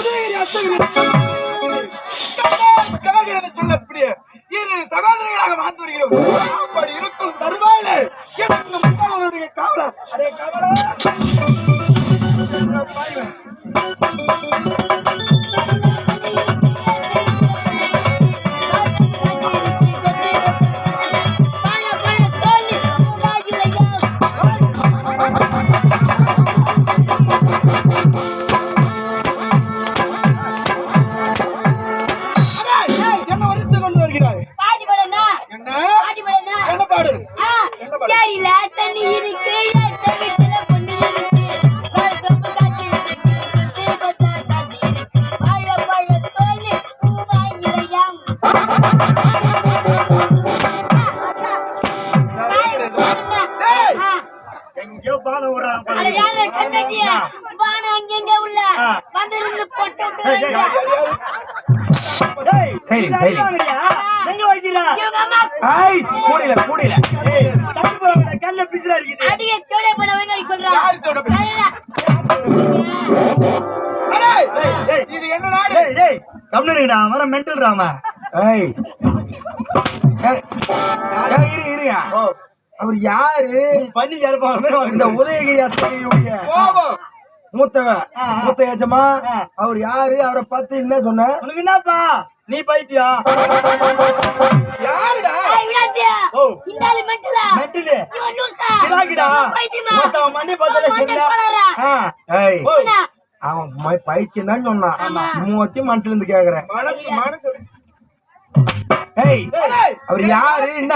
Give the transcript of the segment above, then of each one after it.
உதயகிரி அஸ்தகிரி காகிறது சொல்லக்கூடிய இரு சகோதரர்களாக வாழ்ந்து வருகிறோம். வந்திருந்து பொட்டு ஏய், ஏய், யார், யார், யார்? டேய், சரி, சரி. எங்க வைக்கிறா? ஐய் கூடியில கூடியில. ஏய், தப்பு போறவன கண்ணுல பிசுறு அடிக்குது. அடிய தேட பண்ண வேணும் சொல்றா யாரு தேட இது என்ன நாடு? டேய், டேய். ஏய். இரு இருயா அவர் யாரு? பண்ணி இந்த. உதயகிரி கோபம் ஆ. மூத்த எஜமா ஆ. அவர் யாரு? அவரை பார்த்து என்ன சொன்ன? உனக்கு என்னப்பா? நீ பைத்தியம் யாருடா? ஓ. இவன் லூசா. பைத்தியமா. மண்ணி பார்த்தாலே அவன் தெரியல. ஏய் பைத்தியம் தான் சொன்னான். ஆமா. மூவத்தி மனசுல இருந்து கேக்குறேன். மனசு அவர் யாரு? என்ன?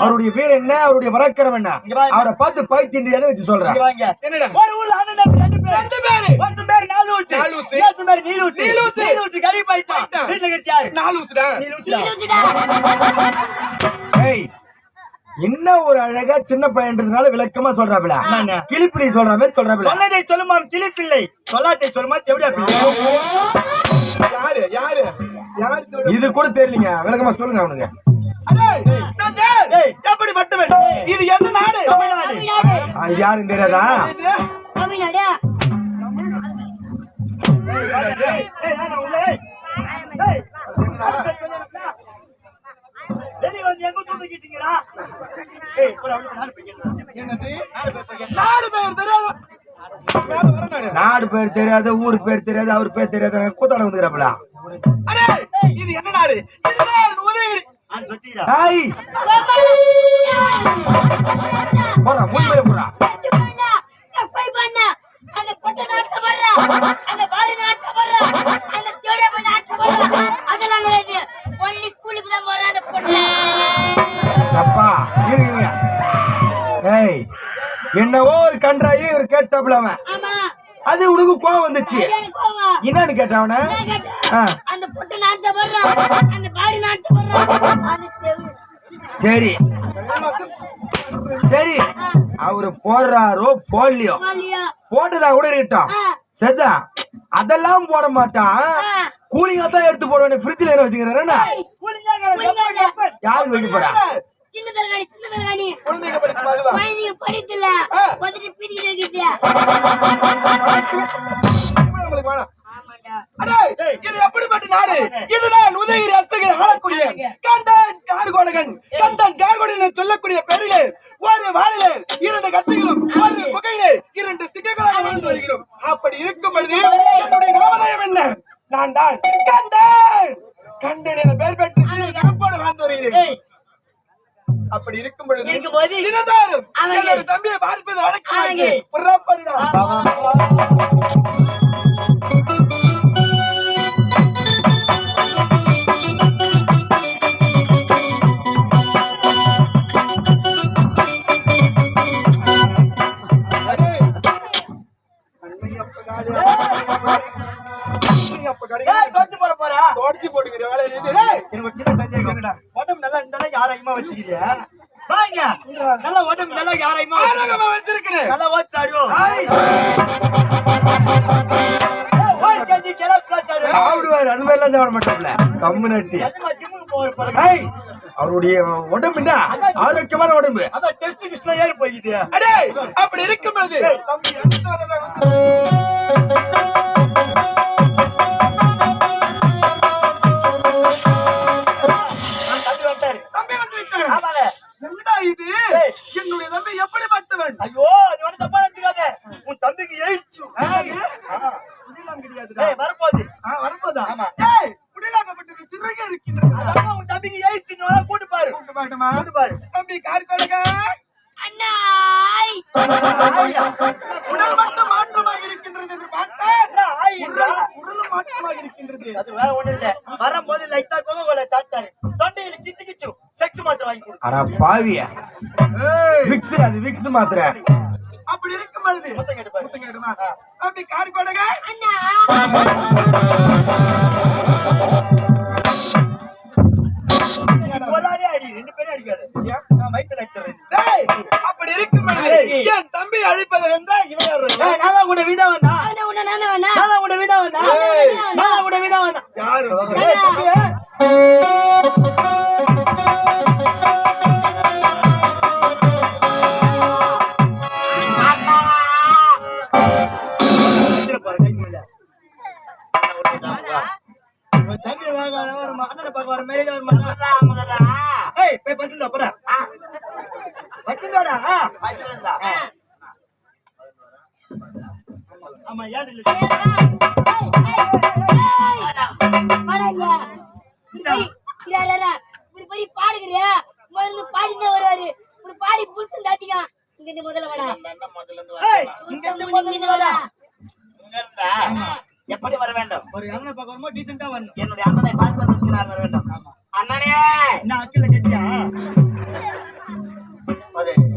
அவருடைய பேர் என்ன? அவருடைய வரக்கரம் என்ன. அவரை பார்த்து பைத்தியம் எதை வச்சு இங்க சொல்றேன் பேரு பேரு நீலூசி. நீலூசி. நீலூசி கறி போயிட்டான். போயிட்டான். வீட்டுல இருக்கிறது யாரு? நாலு ஊசுடா நீலூசிடா. நீ லூசுடா. ஏய் என்ன ஒரு அழகா சின்ன பையன்றதுனால விளக்கமா சொல்றாப்ல என்னண்ணே? கிளிப்பிளி சொல்ற மாதிரி சொல்றாப்ல சொன்னதை சொல்லுமாம் கிளிப்பிள்ளை சொல்லாத்தை சொல்லுமா தெவிடா யாரு யாரு யாரு இது கூட தெரியலங்க விளக்கமா சொல்லுங்க யார்? ஏய். எப்படிப்பட்டவன் இது என்ன நாடு தமிழ்நாடு யாருன்னு தெரியாதா நாடு பேர் தெரியாது. ஊர் பேர் தெரியாது அவர் பேர் தெரியாது கூத்தாட வந்துக்கிறாப்ல அடே இது என்ன நாடு? இதுதான் கோவம். என்னன்னு கேட்டேன். அந்த பொட்டை பாடு. சரி. சரி. அவரு போடுறாரோ போடலையோ? போட்டுதா கூட இருக்கட்டும். ஆ. செத்தா? அதெல்லாம் போட மாட்டான். கூலிங்கா தான் எடுத்து போடுவேன் ஃப்ரிட்ஜ்ல என்ன வச்சுக்கிறேன். யாருக்கு வைக்க போறா? படித்துல வேணாம் இது எப்படிப்பட்ட நாடு? இதுதான் உதயகிரி அஸ்தகிரி ஆளக்கூடிய கண்டன் கார்கோடகன் கண்டன் கார்கோடன் சொல்லக்கூடிய பெரிலே ஒரு வாழிலே இரண்டு கத்திகளும் ஒரு புகையிலே இரண்டு சிங்கங்களாக வாழ்ந்து வருகிறோம். அப்படி இருக்கும் பொழுது என்னுடைய நாமதயம் என்ன? நான் தான் கண்டன் கண்டன் என பெயர் பெற்று சிறு நகப்போடு வாழ்ந்து வருகிறேன். அப்படி இருக்கும் பொழுது என்னோட தம்பியை பார்ப்பது வழக்கம் அவங்க- ஏய், அவருடைய உடம்பு என்ன? ஆரோக்கியமான உடம்பு. அதான் டெஸ்ட் கிஸ்ட்ல ஏறி போய்க்குது. அடே அப்படி இருக்கும் பொழுது. தம்பி எடுத்து வரதை வந்து நான் தம்பி வந்துட்டாரு. தம்பி வந்து விட்டான் ஆமால என்னடா இது. என்னுடைய தம்பி எப்படிப்பட்டவன் ஐயோ நீ வந்து தப்பா நினைச்சுக்காத. உன் தம்பிக்கு எயிச்சு இதெல்லாம் கிடையாதுடா. ஏய் வரப்போகுது ஆ, வரும்போதா? ஆமா. இருக்கின்றது. அதான் உன் தம்பிக்கு கூட்டு பாரு. கூட்டு பாட்டுமா கூட்டு பாரு. தம்பி கார்கோடக அண்ணாய் ஆயா. உடல் மட்டும் மாற்றமாக இருக்கின்றது என்று பார்த்தேன்? உருள் மாற்றமாக இருக்கின்றது. அது வேற ஒண்ணு இல்ல. வரும்போது லைட்டா கோகோ கோல சாப்பிட்டாரு. தொண்டையில கிச்சு கிச்சு செக்ஸ் மாத்திரை வாங்கி கொடு ஆனா பாவிய. விக்ஸ் அது விக்ஸ் மாத்திர. அப்படி இருக்கும் பொழுது. முத்தம் கேட்டு பாரு. முத்தம் கேடுமா தம்பி கார்கோடக அண்ணா தம்பி வாங்க வர அண்ணனை பார்க்க வர மாதிரி வர மாட்டான் ஏய் போய் பசங்க போடா. பசங்கடா ஆமா யாரு இல்ல ஒரு பெரிய பாடுகிறியா? முதல்ல பாடினே வருவாரு. ஒரு பாடி தாத்திங்க. இங்க இருந்து முதல்ல வாடா. இங்க இருந்து முதல்ல வாடா. எப்படி வர வேண்டும்? ஒரு அண்ணனை பார்க்க வரும்போது டீசெண்டா வரணும். என்னுடைய அண்ணனை பார்ப்பதற்கு நான் வர வேண்டும். அண்ணனே! என்ன அக்கில கட்டியா?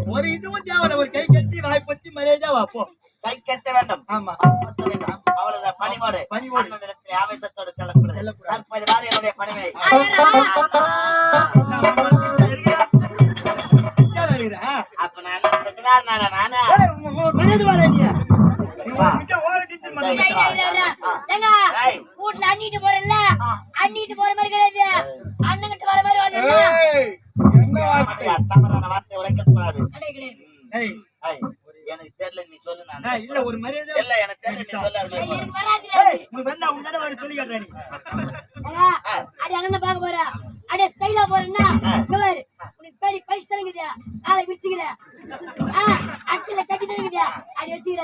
ஒரு இதுவும் தேவையில்ல. ஒரு கை கட்டி வாய் பத்தி மரியாதையா வா போ கை கட்ட வேண்டும். ஆமா. வேண்டும். அவ்வளவுதான். பணிவோடு பணிவோடு. அண்ணனிடத்தில் ஆவேசத்தோடு செல்லக்கூடாது. தற்போது வாரு என்னுடைய பணிவை. நான் அப்ப நான் பிரச்சனை நானு? ஏய் உங்க- உங்க மரியாதை வாடா நீ. வீட்டுல அண்ணிட்டு அண்ணிட்டு போற மாதிரி கிடையாது. அண்ணங்கிட்ட வர மாதிரி தவறான வார்த்தை உரைக்க கூடாது. ஏய். ஏய், எனக்கு தெரியல நீ சொல்லு நான். இல்ல ஒரு மரியாதை இல்ல எனக்கு தெரியல நீ சொல்லு அது மாதிரி. எனக்கு வராது ஏய் உனக்கு வேணா உங்க தானே வர சொல்லி காட்டுறா நீ ஏங்க, அடி அண்ணனை பார்க்க போற. அடி ஸ்டைலா போறேன்னா இங்க பாரு. உனக்கு பேரி பைசா தருங்குதா காலை விரிச்சுக்கிற அக்கில கட்டி தருங்குதா அடி வச்சுக்கிற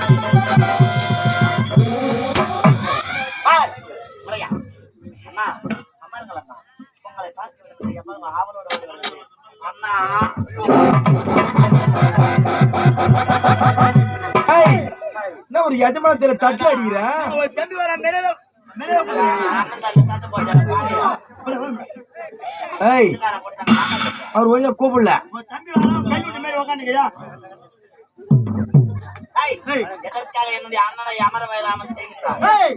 என்ன ஒரு எஜமானத்துல தட்டுல அடிக்கிற? தம்பி வர தட்டு போட்டு ஏய் அவர் கொஞ்சம் கூப்பிடல. எதற்காக என்னுடைய அண்ணனை அமர வயலாமல் செய்கின்றார் ஏய்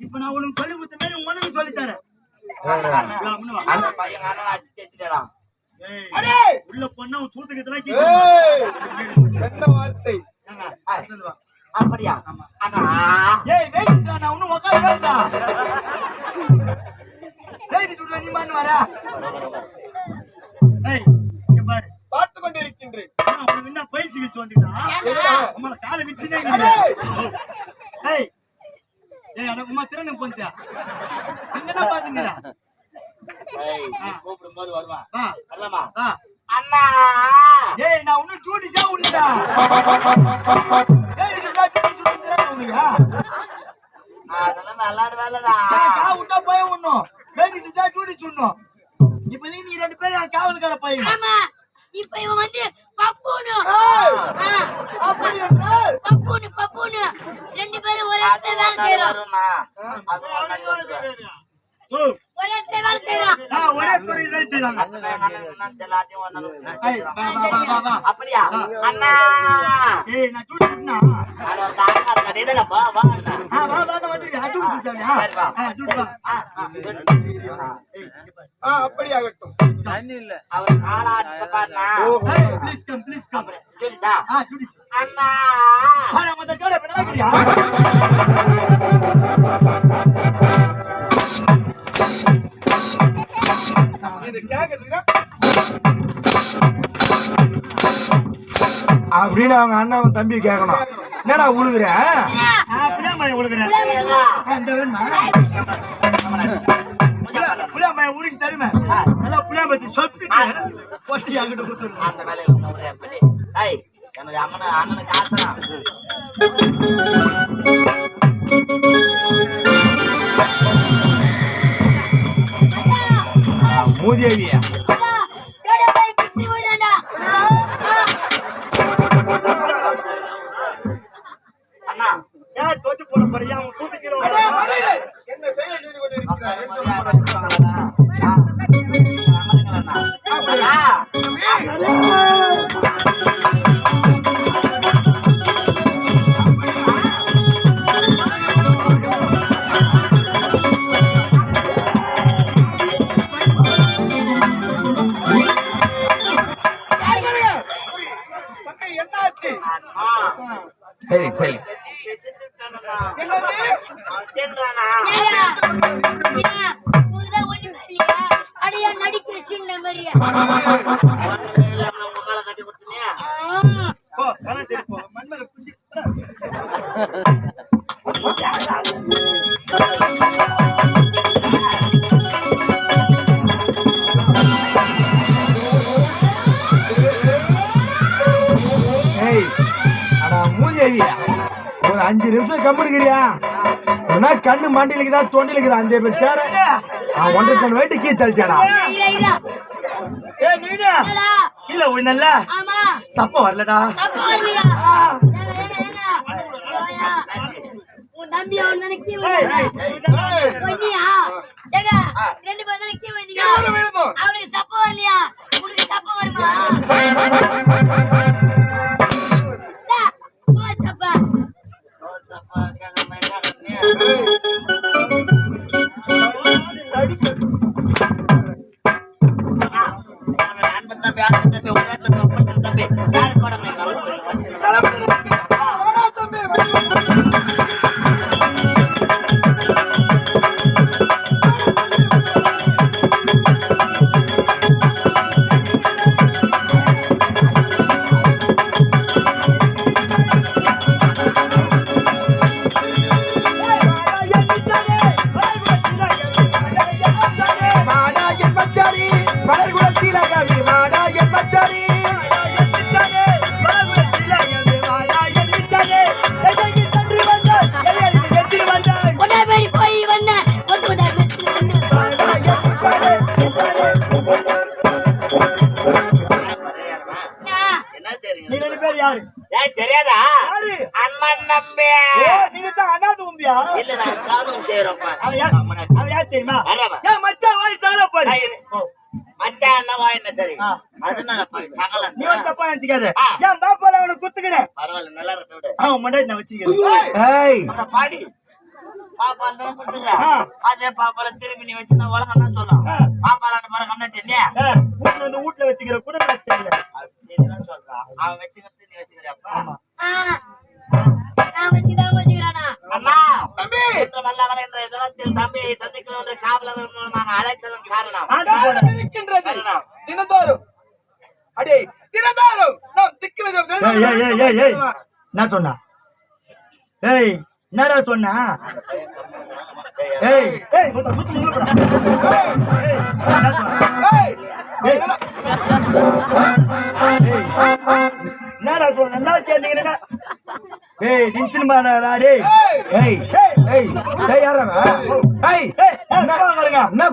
இப்போ நான் உனக்கு சொல்லி கொடுத்த மாதிரி உனக்கு சொல்லி தரேன். அந்த பையன் அண்ணனை அடிச்சு அடே! உள்ள பொண்ணா உன் சூத்துக்கிறதுலாம் என்ன வார்த்தை? அப்படியா? அண்ணா ஏய் வெயிட் நான் இன்னும் உட்கார வேண்டாம். வெயிட் சுடுற நீ மான்னு வரா ஏய் இங்க பாரு. பார்த்து உனக்கு என்ன பயிற்சி கிழிச்சு வந்துட்டா? உங்களை காலை விச்சுனே அடே! ஏய் ஏய் எனக்கு உமா திறனை போந்தியா? அங்கதான் பாத்துங்கடா. வருவான் வரலாமா? ஆ. அண்ணா! ஏய் நான் இன்னும் சூடிச்சா உண்டா ஏய் சூடி சூடி திறனை உனக்கு. அதெல்லாம் விளையாடு வேலைடா. கா விட்டா போய் உண்ணும். வேடி சூடி சுண்ணும் இப்போதைக்கு நீ ரெண்டு பேரும் காவல்கார பையன். ஆமா. இப்ப இவன் வந்து பப்புனு. பப்புனு பப்புனு. ரெண்டு பேரும் ஒரு இடத்துல வேலை செய்யறோம். வரும்ண்ணா அது ஒரு துறை வேலை வா அப்படியா? அண்ணா. ஏய் நான் சூடி சுட்டுனா அது ஒரு தாங்க இருக்க நீதானப்பா வா அண்ணா. ஆ வா வா நான் வந்துருக்கேன் சூடி சுட்டாங்க சரி, வா. ஆ சூடி வா. ஆ, ஆ, ஏய் இங்க பாரு ஆ, அப்படி ஆகட்டும் அவர் காலாட்ட ஏய் please come please come Saritha ஆ சூடி அண்ணா. மத்த கடை பண்ண வைக்கிறியா அப்படின்னு அவங்க அண்ணன் அவன் தம்பி கேட்கணும். என்னடா உழுகுற? உழுகுறேன். உருக்கி தருமே. நல்லா புளியாம்பத்தி சொப்பிட்டு போஸ்டி அங்கிட்ட கொடுத்துருங்க. அந்த ஐய் என்னுடைய அம்மனை அண்ணனுக்கு காசுனா வேணாம் சரி போ குஞ்சு ஒரு அஞ்சு நிமிஷம் கம்முடுக்கிறியா உன்னா கண்ணு மண்டிலுக்குதா தொண்டிலுக்குதா அஞ்சு பேர் சேர? அவன் ஒன்றரை டன் வெயிட்டு கீ தள்ளிட்டாடா. ஏ நீடா. கீழே விழுந்தல்ல? ஆமா சப்பம் வரலடா உன் தம்பி அவன் தானே கீ பண்ணியா ஏங்க ரெண்டு பேரும் தானே கீ வந்தீங்க இருவரும் விழுந்தோம். அவனுக்கு சப்ப வரலையா? உனக்கு சப்ப வருமா? என்னவா என்ன சரி? ஆ. அதனால சகலம் நீ வந்து தப்பா நினைச்சுக்காத. ஆ. ஏன் பாப்பால அவனை குத்துக்கிறேன் பரவாயில்ல நல்லா இருக்க விடு. அவன் முன்னாடி நான் வச்சுக்கிறேன் ஏய். அந்த பாடி. பாப்பா அந்த கொடுத்துக்கிறேன் ஆ. அதே பாப்பால திருப்பி நீ வச்சு நான் உலகம் தான் சொல்லும். ஆ. பாப்பால அந்த பாரு கண்ணா தெரியா ஏ, வீட்டுல வந்து வீட்டுல வச்சுக்கிற கூட சொல்றான். அவன் வச்சுக்கிறது நீ நான் வச்சுதான் வச்சுக்கிறானா. தம்பி! இன்று வல்லவன் என்ற தினத்தில் தம்பியை சந்திக்கணும் என்று காவலர் நான் அழைத்ததன் காரணம். இருக்கின்றது. தினந்தோறும். அடே தினந்தோறும். நாம் திக்கு என்ன சொன்னா? ஏய் என்னடா சொன்னா? ஏய் ஏய் மொத்தம் சுத்தி உள்ள போடா. ஏய் என்ன சொன்ன ஏய், என்னடா? என்னடா சொன்ன? என்ன கேட்டீங்கன்னா ஏய் டென்ஷன் பண்ணாடா டேய். ஏய், ஏய் ஏய் ஏய் யாரா அவன்? ஏய் என்ன பாருங்க என்ன